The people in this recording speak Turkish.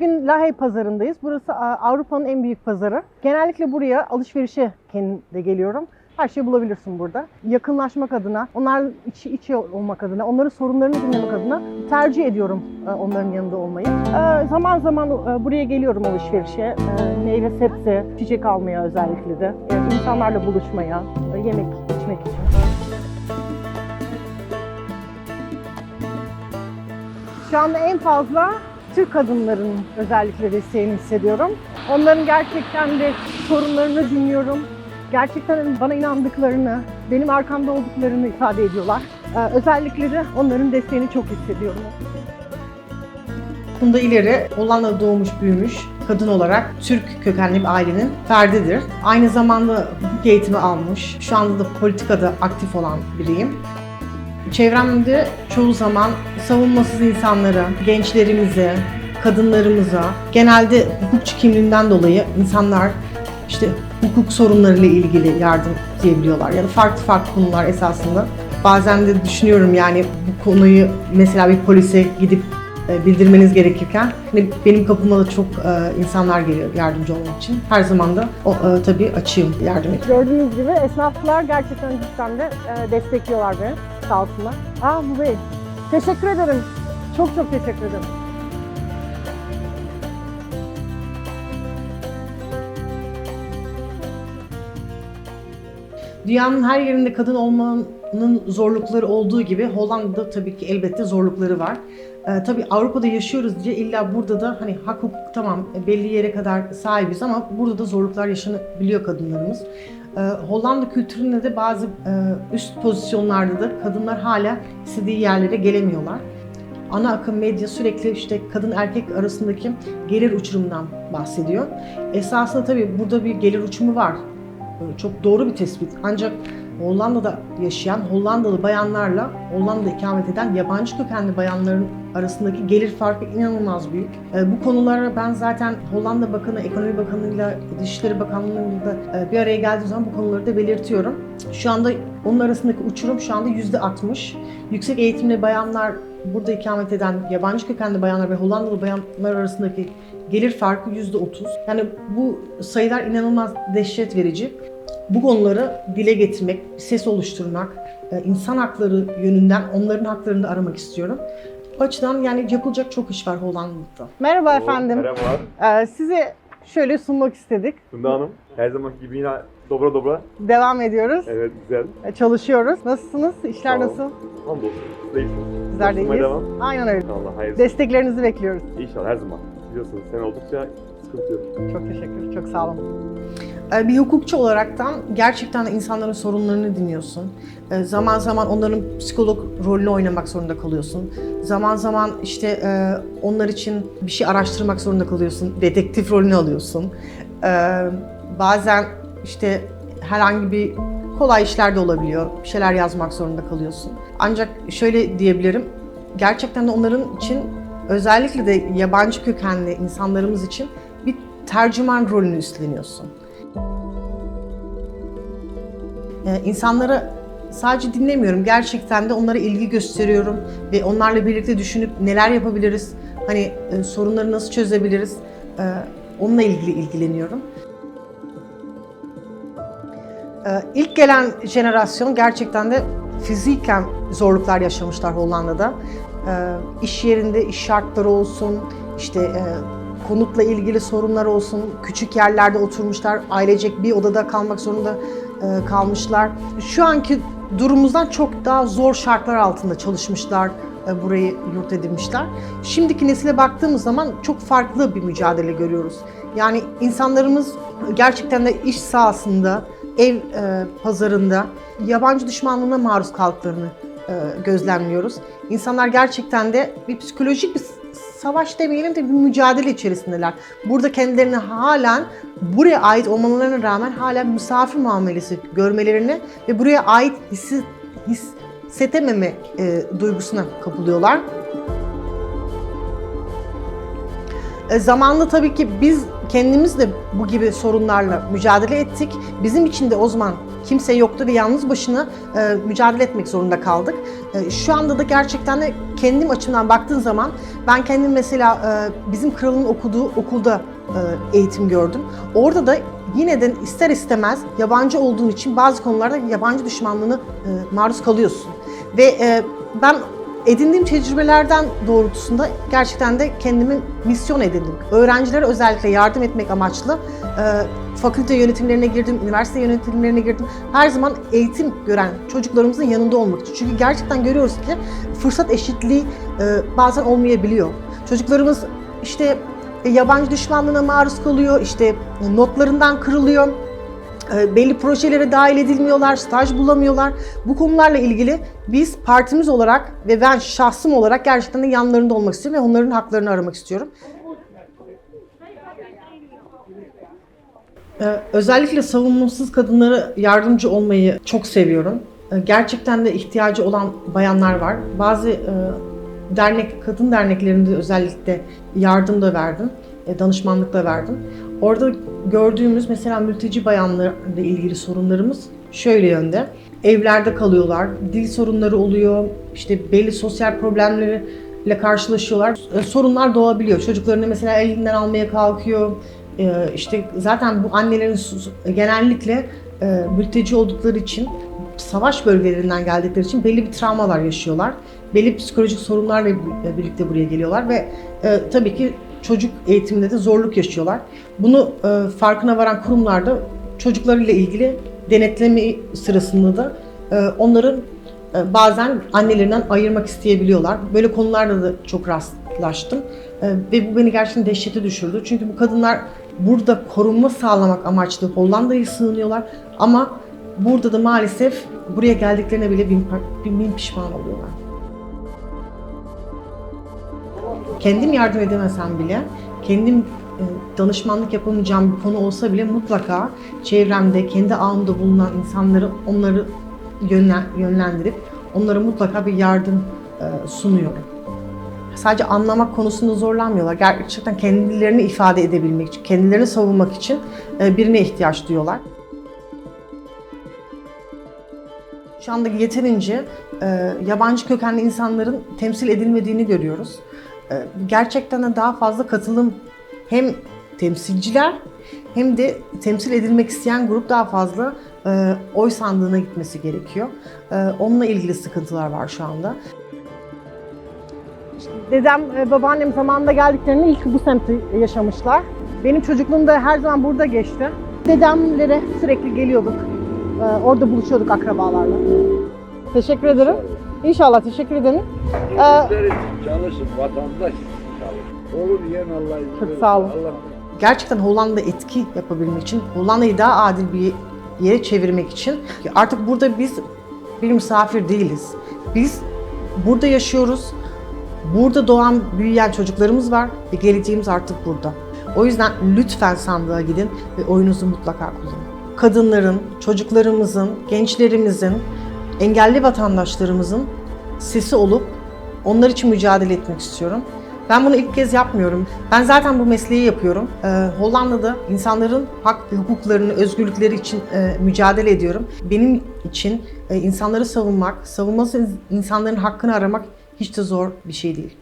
Bugün Lahey pazarındayız. Burası Avrupa'nın en büyük pazarı. Genellikle buraya alışverişe kendim de geliyorum. Her şeyi bulabilirsin burada. Yakınlaşmak adına, onların içi içi olmak adına, onların sorunlarını dinlemek adına tercih ediyorum e, onların yanında olmayı. E, Zaman zaman e, buraya geliyorum alışverişe. Meyve, sebze, çiçek almaya özellikle de. İnsanlarla buluşmaya, yemek içmek için. Şu anda en fazla Türk kadınların özellikle desteğini hissediyorum. Onların gerçekten de sorunlarını dinliyorum. Gerçekten bana inandıklarını, benim arkamda olduklarını ifade ediyorlar. Ee, özellikle de onların desteğini çok hissediyorum. Bunda ileri Hollanda'da doğmuş büyümüş kadın olarak Türk kökenli bir ailenin ferdidir. Aynı zamanda hukuk eğitimi almış. Şu anda da politikada aktif olan biriyim. Çevremde çoğu zaman savunmasız insanlara, gençlerimize, kadınlarımıza, genelde hukukçu kimliğinden dolayı insanlar işte hukuk sorunlarıyla ilgili yardım diyebiliyorlar. Ya da farklı farklı konular esasında. Bazen de düşünüyorum yani bu konuyu mesela bir polise gidip bildirmeniz gerekirken hani benim kapıma da çok e, insanlar geliyor yardımcı olmak için. Her zaman da o, e, tabii açığım yardım etmeye. Gördüğünüz gibi esnaflar gerçekten cidden de e, destekliyorlar beni. Sağ olsunlar. Aa bu bey. Teşekkür ederim. Çok çok teşekkür ederim. Dünyanın her yerinde kadın olmanın zorlukları olduğu gibi Hollanda'da tabii ki elbette zorlukları var. Ee, tabii Avrupa'da yaşıyoruz diye illa burada da hani hak hukuk tamam e, belli yere kadar sahibiz ama burada da zorluklar yaşanabiliyor kadınlarımız. Ee, Hollanda kültüründe de bazı e, üst pozisyonlarda da kadınlar hala istediği yerlere gelemiyorlar. Ana akım medya sürekli işte kadın erkek arasındaki gelir uçurumundan bahsediyor. Esasında tabii burada bir gelir uçumu var. Ee, Çok doğru bir tespit. Ancak Hollanda'da yaşayan Hollandalı bayanlarla Hollanda'da ikamet eden yabancı kökenli bayanların arasındaki gelir farkı inanılmaz büyük. Ee, Bu konulara ben zaten Hollanda Bakanı, Ekonomi Bakanı'yla, Dışişleri Bakanlığı'yla e, bir araya geldiğim zaman bu konuları da belirtiyorum. Şu anda onun arasındaki uçurum şu anda yüzde 60. Yüksek eğitimli bayanlar burada ikamet eden yabancı kökenli bayanlar ve Hollandalı bayanlar arasındaki gelir farkı yüzde 30. Yani bu sayılar inanılmaz dehşet verici. Bu konuları dile getirmek, ses oluşturmak, e, insan hakları yönünden onların haklarını da aramak istiyorum. O açıdan yani yapılacak çok iş var Hollanda'da. Merhaba efendim. Merhabalar. Ee, size şöyle sunmak istedik. Funda Hanım. Her zamanki gibi yine dobra dobra. Devam ediyoruz. Evet güzel. Ee, Çalışıyoruz. Nasılsınız? İşler Sağ olun. nasıl? Hamdolsun. Siz de iyisiniz. Bizler de Çalışmaya iyiyiz. devam. Aynen öyle. Allah hayırlısı. Desteklerinizi bekliyoruz. İnşallah her zaman. Biliyorsunuz sen oldukça sıkıntı yok. Çok teşekkür, çok sağ olun. E, Bir hukukçu olaraktan gerçekten insanların sorunlarını dinliyorsun. E, Zaman zaman onların psikolog rolünü oynamak zorunda kalıyorsun. Zaman zaman işte e, onlar için bir şey araştırmak zorunda kalıyorsun. Dedektif rolünü alıyorsun. E, Bazen işte herhangi bir kolay işler de olabiliyor. Bir şeyler yazmak zorunda kalıyorsun. Ancak şöyle diyebilirim. Gerçekten de onların için özellikle de yabancı kökenli insanlarımız için bir tercüman rolünü üstleniyorsun. Ee, sadece dinlemiyorum. Gerçekten de onlara ilgi gösteriyorum ve onlarla birlikte düşünüp neler yapabiliriz, hani e, sorunları nasıl çözebiliriz, e, onunla ilgili ilgileniyorum. Ee, İlk gelen jenerasyon gerçekten de fiziken zorluklar yaşamışlar Hollanda'da. Ee, İş yerinde iş şartları olsun, işte e, konutla ilgili sorunlar olsun, küçük yerlerde oturmuşlar, ailecek bir odada kalmak zorunda e, kalmışlar. Şu anki durumumuzdan çok daha zor şartlar altında çalışmışlar, e, burayı yurt edinmişler. Şimdiki nesile baktığımız zaman çok farklı bir mücadele görüyoruz. Yani insanlarımız gerçekten de iş sahasında, ev e, pazarında yabancı düşmanlığına maruz kaldıklarını e, gözlemliyoruz. İnsanlar gerçekten de bir psikolojik bir savaş demeyelim de bir mücadele içerisindeler. Burada kendilerini halen buraya ait olmalarına rağmen halen misafir muamelesi görmelerini ve buraya ait hissi, hissettememe e, duygusuna kapılıyorlar. E, zamanla tabii ki biz kendimiz de bu gibi sorunlarla mücadele ettik. Bizim için de o zaman kimse yoktu ve yalnız başına e, mücadele etmek zorunda kaldık. E, şu anda da gerçekten de kendim açımdan baktığın zaman ben kendim mesela e, bizim kralın okuduğu okulda e, eğitim gördüm. Orada da yine de ister istemez yabancı olduğun için bazı konularda yabancı düşmanlığına e, maruz kalıyorsun. Ve ben edindiğim tecrübelerden doğrultusunda gerçekten de kendimi misyon edindim. Öğrencilere özellikle yardım etmek amaçlı e, fakülte yönetimlerine girdim, üniversite yönetimlerine girdim. Her zaman eğitim gören çocuklarımızın yanında olmak için. Çünkü gerçekten görüyoruz ki fırsat eşitliği e, bazen olmayabiliyor. Çocuklarımız işte e, yabancı düşmanlığına maruz kalıyor, işte notlarından kırılıyor, belli projelere dahil edilmiyorlar, staj bulamıyorlar. Bu konularla ilgili biz partimiz olarak ve ben şahsım olarak gerçekten de yanlarında olmak istiyorum ve onların haklarını aramak istiyorum. Ee, Özellikle savunmasız kadınlara yardımcı olmayı çok seviyorum. Ee, Gerçekten de ihtiyacı olan bayanlar var. Bazı e, dernek, kadın derneklerinde özellikle yardım da verdim, e, danışmanlık da verdim. Orada gördüğümüz mesela mülteci bayanlarla ilgili sorunlarımız şöyle yönde. Evlerde kalıyorlar, dil sorunları oluyor, işte belli sosyal problemlerle karşılaşıyorlar. E, Sorunlar doğabiliyor. Çocuklarını mesela elinden almaya kalkıyor. E, işte zaten bu annelerin genellikle e, mülteci oldukları için savaş bölgelerinden geldikleri için belli bir travmalar yaşıyorlar. Belli psikolojik sorunlarla birlikte buraya geliyorlar ve e, tabii ki çocuk eğitiminde de zorluk yaşıyorlar. Bunu e, farkına varan kurumlar da çocuklarıyla ilgili denetleme sırasında da e, onların e, bazen annelerinden ayırmak isteyebiliyorlar. Böyle konularda da çok rastlaştım. E, ve bu beni gerçekten dehşete düşürdü. Çünkü bu kadınlar burada korunma sağlamak amaçlı Hollanda'ya sığınıyorlar ama burada da maalesef buraya geldiklerine bile bin, bin, bin pişman oluyorlar. Kendim yardım edemesem bile, kendim e, danışmanlık yapamayacağım bir konu olsa bile mutlaka çevremde, kendi ağımda bulunan insanları onları yönlen- yönlendirip onlara mutlaka bir yardım e, sunuyorum. Sadece anlamak konusunda zorlanmıyorlar. Gerçekten kendilerini ifade edebilmek için, kendilerini savunmak için e, birine ihtiyaç duyuyorlar. Şu anda yeterince yabancı kökenli insanların temsil edilmediğini görüyoruz. E, gerçekten de daha fazla katılım hem temsilciler hem de temsil edilmek isteyen grup daha fazla e, oy sandığına gitmesi gerekiyor. E, onunla ilgili sıkıntılar var şu anda. Dedem, e, babaannem zamanında geldiklerinde ilk bu semti yaşamışlar. Benim çocukluğumda her zaman burada geçti. Dedemlere sürekli geliyorduk. E, Orada buluşuyorduk akrabalarla. Teşekkür ederim. İnşallah teşekkür ederim. Ee, için çalışın, vatandaş için çalışın. Olur yiyen Allah izin Çok sağ olun. Allah gerçekten Hollanda etki yapabilmek için, Hollanda'yı daha adil bir yere çevirmek için artık burada biz bir misafir değiliz. Biz burada yaşıyoruz. Burada doğan, büyüyen çocuklarımız var ve geleceğimiz artık burada. O yüzden lütfen sandığa gidin ve oyunuzu mutlaka kullanın. Kadınların, çocuklarımızın, gençlerimizin, engelli vatandaşlarımızın sesi olup onlar için mücadele etmek istiyorum. Ben bunu ilk kez yapmıyorum. Ben zaten bu mesleği yapıyorum. Ee, Hollanda'da insanların hak ve hukuklarını, özgürlükleri için e, mücadele ediyorum. Benim için e, insanları savunmak, savunması insanların hakkını aramak hiç de zor bir şey değil.